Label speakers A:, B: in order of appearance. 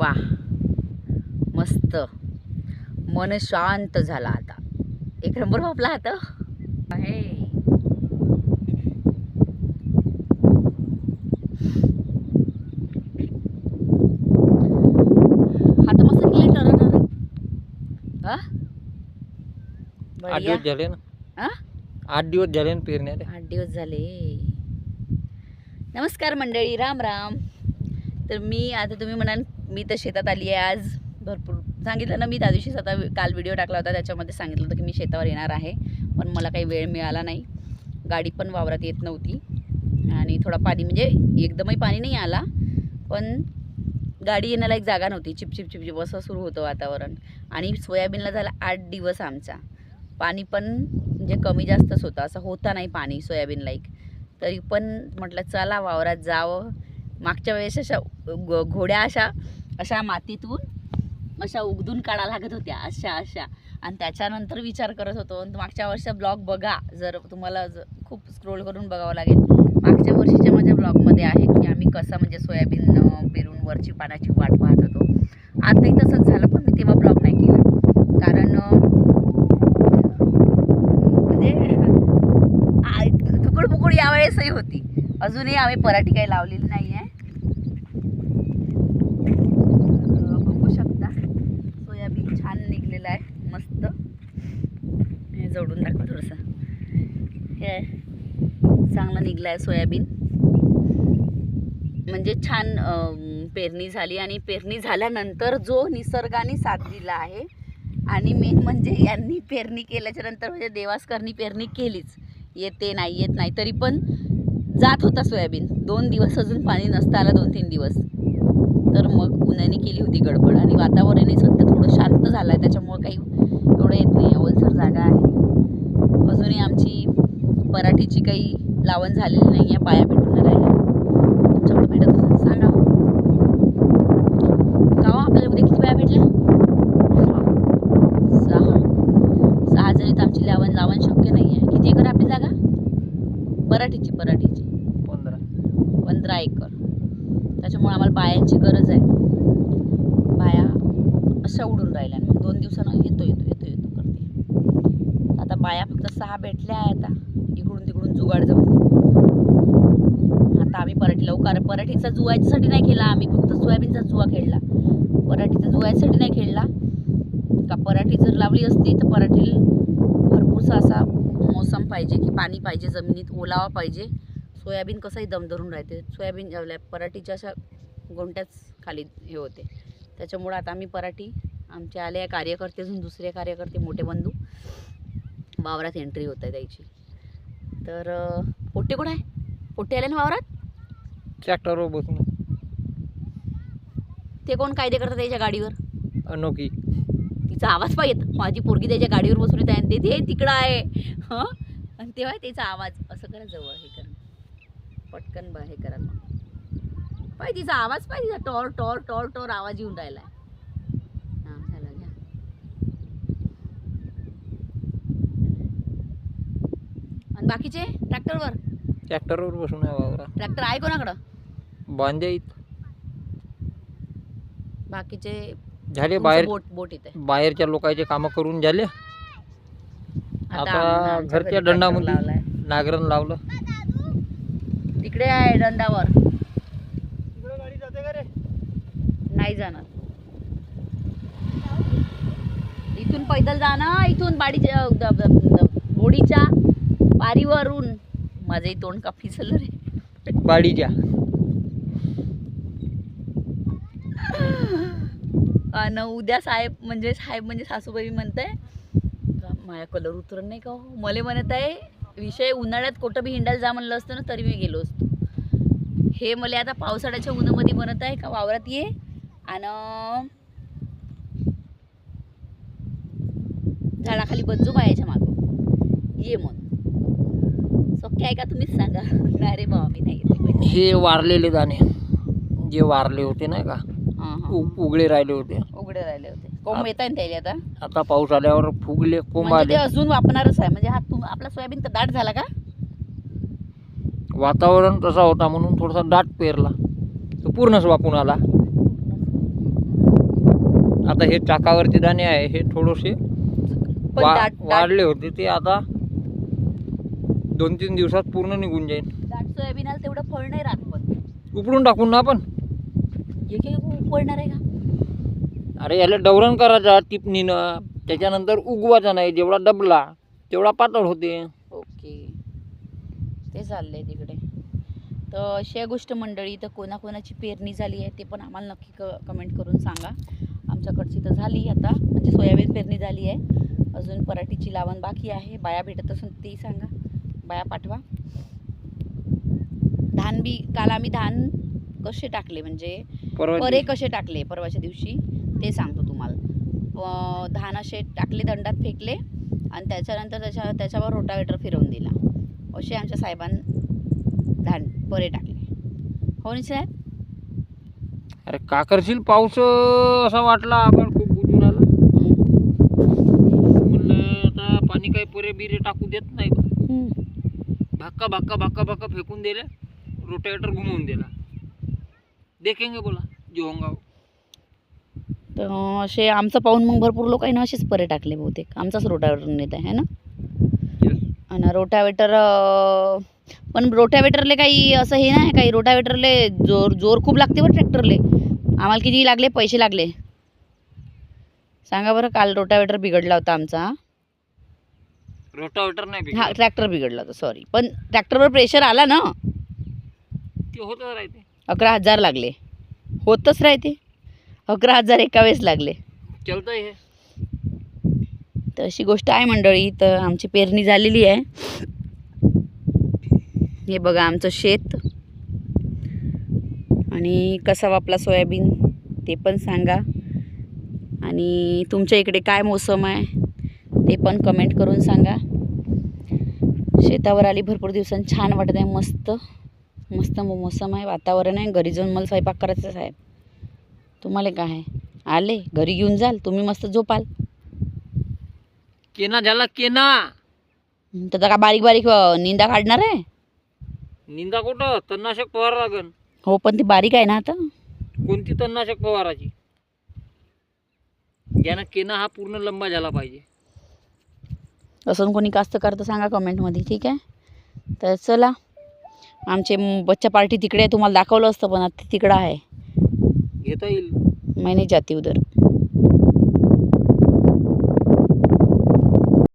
A: वा. मस्त. मन शांत झाला आता. एक नंबर वापला आता. आहे. हा?
B: आठ. दिवस झाले ना? आठ दिवस झाले ना पेरण्या त्या.
A: आठ दिवस झाले. नमस्कार मंडळी राम राम. तर मी आता तुम्ही म्हणाल मी तर शेतात आली आहे आज भरपूर. सांगितलं ना मी त्या दिवशी स्वतः काल व्हिडिओ टाकला होता त्याच्यामध्ये सांगितलं होतं की मी शेतावर येणार आहे पण मला काही वेळ मिळाला नाही. गाडी पण वावरात येत नव्हती. आणि थोडा पाणी म्हणजे एकदमही पाणी नाही आला पण गाडी येण्याला एक जागा नव्हती. चिपचिप चिपचिप असं सुरू होतं वातावरण. आणि सोयाबीनला झाला आठ दिवस आमचा. पाणी पण म्हणजे कमी जास्तच होतं. असं होता नाही पाणी सोयाबीनला एक. तरी पण म्हटलं चला वावरात जावं. मागच्या वेळेस अशा घोड्या अशा अशा मातीतून अशा उगदून काढा लागत होत्या अशा अशा. आणि त्याच्यानंतर विचार करत होतो. आणि मागच्या वर्षीचा ब्लॉग बघा जर तुम्हाला खूप स्क्रोल करून बघावं लागेल. मागच्या वर्षीच्या माझ्या ब्लॉगमध्ये आहे की आम्ही कसं म्हणजे सोयाबीन पेरून वरची पाण्याची वाट पाहत होतो. आताही तसंच झालं पण मी तेव्हा ब्लॉग नाही केला. कारण म्हणजे तुकड पुकड यावेळेसही होती. अजूनही आम्ही पराठी काही लावलेली नाही आहे बघू शकता सोयाबीन छान निघलेलं आहे मस्त हे जोडून दाखवा थोडंसं हे चांगलं निघला आहे सोयाबीन. म्हणजे छान पेरणी झाली आणि पेरणी झाल्यानंतर जो निसर्गाने साथ दिला आहे आणि मेन म्हणजे यांनी पेरणी केल्याच्यानंतर म्हणजे देवास्करनी पेरणी केलीच. येते नाही येत नाही तरी पण जात होता सोयाबीन. दोन दिवस अजून पाणी नसता आलं दोन तीन दिवस. तर मग उन्हाने केली होती गडबड आणि वातावरणही सध्या थोडं शांत झालं आहे त्याच्यामुळं काही एवढं येत नाही. ओलसर जागा आहे. अजूनही आमची पराठीची काही लावण झालेली नाही आहे पाया भेटून राहिल्या. तुमच्याकडे भेटत असेल सांगा हो, आपल्याला उद्या किती पाया भेटल्या? सहा. सहा जरी तर आमची लावण लावण शक्य नाही आहे. किती एकर आपली जागा? पराठीची पराठीची.
B: पंधरा.
A: पंधरा एकर. त्याच्यामुळे आम्हाला बायांची गरज आहे. बाया अशा उडून राहिल्या. मग दोन दिवसानं येतो येतो येतो येतो करते आता बाया फक्त सहा भेटल्या आहे आता जुगाड जमून आता आम्ही पराठी लवकर पराठीचा जुवायच्यासाठी नाही खेळला आम्ही फक्त सोयाबीनचा जुवा खेळला. पराठीचा जुवायसाठी नाही खेळला. का पराठी जर लावली असती तर पराठी भरपूरसा असा मोसम पाहिजे की पाणी पाहिजे जमिनीत ओलावा पाहिजे. सोयाबीन कसंही दम धरून राहते. सोयाबीन पराठीच्या अशा गोंट्याच खाली हे होते. त्याच्यामुळं आता आम्ही पराठी आमच्या आले आहे कार्यकर्ते अजून दुसरे कार्यकर्ते मोठे बंधू वावरात एंट्री होत आहे त्याची. तर पोट्टे कोण आहे? पोट्टे आले ना वावरात?
B: ट्रॅक्टरवर बसून.
A: ते कोण कायदे करतात त्याच्या गाडीवर?
B: अनोखी
A: तिचा आवाज पाहिजे. माझी पोरगी त्याच्या गाडीवर बसून येत आहे आणि ते तिकडं आहे. हं? आणि तेव्हा त्याचा आवाज. असं करा जवळ हे करा. पटकन बा हे करा पाय तिचा आवाज पाहिजे तिचा टॉर टॉर टॉर टॉर आवाज येऊन राहिलाय. हां झाला घ्या आणि बाकीचे? ट्रॅक्टरवर?
B: ट्रॅक्टरवर बसून आहे
A: ट्रॅक्टर आहे कोणाकडं?
B: बांजाईत
A: बाकीचे
B: झाले
A: तुमचं
B: बाहेर
A: बोट बोट इथे.
B: बाहेरच्या लोकांचे कामं करून झाले. आता
A: आमच्या
B: घरच्या
A: घरी tractor
B: दंडामध्ये
A: लावलाय.
B: नागरण लावलं.
A: तिकडे आहे दंडावर नाही जाणार. इथून पैदल जा ना इथून बाडीच्या द- द- द- होडीच्या पारीवरून माझंही तोंड का फिसलं रे.
B: बाडीच्या
A: आणि उद्या साहेब म्हणजे साहेब म्हणजे सासूबाई म्हणताय का माझ्या कलर उतरत नाही का हो? मले म्हणत आहे विषय उन्हाळ्यात कुठं बी हिंडायला जा म्हणलं असतं ना तरी मी गेलो असतो. हे मला आता पावसाळ्याच्या उन्हामध्ये म्हणत आहे का वावरात ये आणि झाडाखाली बज्जू बायाच्या मागं. ये मग. सोक्या आहे का तुम्हीच सांगा. नाही रे बाबा मी नाही. येते
B: हे वारलेले दाणे. जे वारले होते नाही का? उ- उघडे राहिले होते.
A: उघडे राहिले होते. कोंब येत आहे त्याला आता?
B: आता पाऊस आल्यावर फुगले कोंब
A: म्हणजे ते
B: आले
A: अजून वापरणारच आहे. म्हणजे हा तुम आपला सोयाबीन तर दाट झाला का?
B: वातावरण तसा होता म्हणून थोडासा दाट पेरला. तो पूर्णच वापून आला. आता हे चाकावरचे दाणे आहे हे थोडेसे
A: पण
B: वा
A: दाट दाट
B: वाढले होते ते आता दोन तीन दिवसात पूर्ण निघून जाईल
A: दाट सोयाबीनाला तेवढं फळ नाही राहत पण.
B: उपडून टाकून ना आपण.
A: पडणार आहे का?
B: अरे याला डवरण करायचा टिपणीनं त्याच्यानंतर उगवायचा नाही जेवढा डबला तेवढा पातळ होते.
A: ओके. ते चाललंय तिकडे. तर अशा गोष्ट मंडळी तर कोणाकोणाची पेरणी झाली आहे ते पण आम्हाला नक्की क कमेंट करून सांगा. आमच्याकडची तर झाली आता म्हणजे सोयाबीन पेरणी झाली आहे. अजून पराठीची लावण बाकी आहे बाया भेटत असून तेही सांगा. बाया पाठवा. धान बी काल आम्ही धान कसे टाकले म्हणजे परे कसे टाकले परवाच्या दिवशी? ते सांगतो तुम्हाला. धान असे टाकले दंडात फेकले आणि त्याच्यानंतर त्याच्या त्याच्यावर रोटावेटर फिरवून दिला. असे आमच्या साहेबां धान परे टाकले. हो ना साहेब?
B: अरे का करशील? पाऊस असा वाटला. आपण खूप बुजून आला. म्हणलं आता पाणी काही पुरे बिरे टाकू देत नाही.
A: हम्म.
B: भाक्का भाक्का भाक्का फेकून दिले रोटावेटर घुमवून दिला देखेंगे बोला जो होंगा वो.
A: तर असे आमचं पाहून मग भरपूर लोकांनी असेच परे टाकले बहुतेक आमचाच रोटावेटर नेत आहे है ना
B: Yes.
A: आणि रोटावेटर अं, पण रोटावेटरले काही असं हे नाही काही रोटावेटरले जोर जोर खूप लागते बरं ट्रॅक्टरले आम्हाला किती लागले पैसे लागले सांगा बरं काल रोटावेटर बिघडला होता आमचा
B: रोटावेटर नाही
A: हा
B: बिघडलं.
A: ट्रॅक्टर बिघडला होता सॉरी पण ट्रॅक्टरवर प्रेशर आला ना?
B: ते होतच राहते.
A: अकरा हजार लागले. होतच राहते. अकरा हजार एका वेळेस लागले.
B: चलतंय हे.
A: तर अशी गोष्ट आहे मंडळी तर आमची पेरणी झालेली आहे. हे बघा आमचं शेत. आणि कसा वापला सोयाबीन ते पण सांगा. आणि तुमच्या इकडे काय मोसम आहे? ते पण कमेंट करून सांगा. शेतावर आली भरपूर दिवसांनी. छान वाटत आहे. मस्त. मस्त मोसम आहे. वातावरण आहे. घरी जाऊन मला स्वयंपाक करायचा आहे. तुम्हाला काय आहे? आले. घरी घेऊन जाल. तुम्ही मस्त झोपाल.
B: केना झाला? केना!
A: आता का बारीक बारीक अ, निंदा काढणार आहे?
B: निंदा कुठं? तणनाशक फवारा लागन.
A: हो पण ती बारीक आहे ना आता?
B: कोणती तणनाशक फवाराची? ज्यानं केना हा पूर्ण लंबा झाला पाहिजे.
A: असं कोणी कास्त करतं सांगा कमेंटमध्ये ठीक आहे? तर चला आमचे बच्चा पार्टी तिकडे आहे तुम्हाला दाखवलं असतं पण आता तिकडं आहे.
B: घेता येईल.
A: मैं नहीं जाती उधर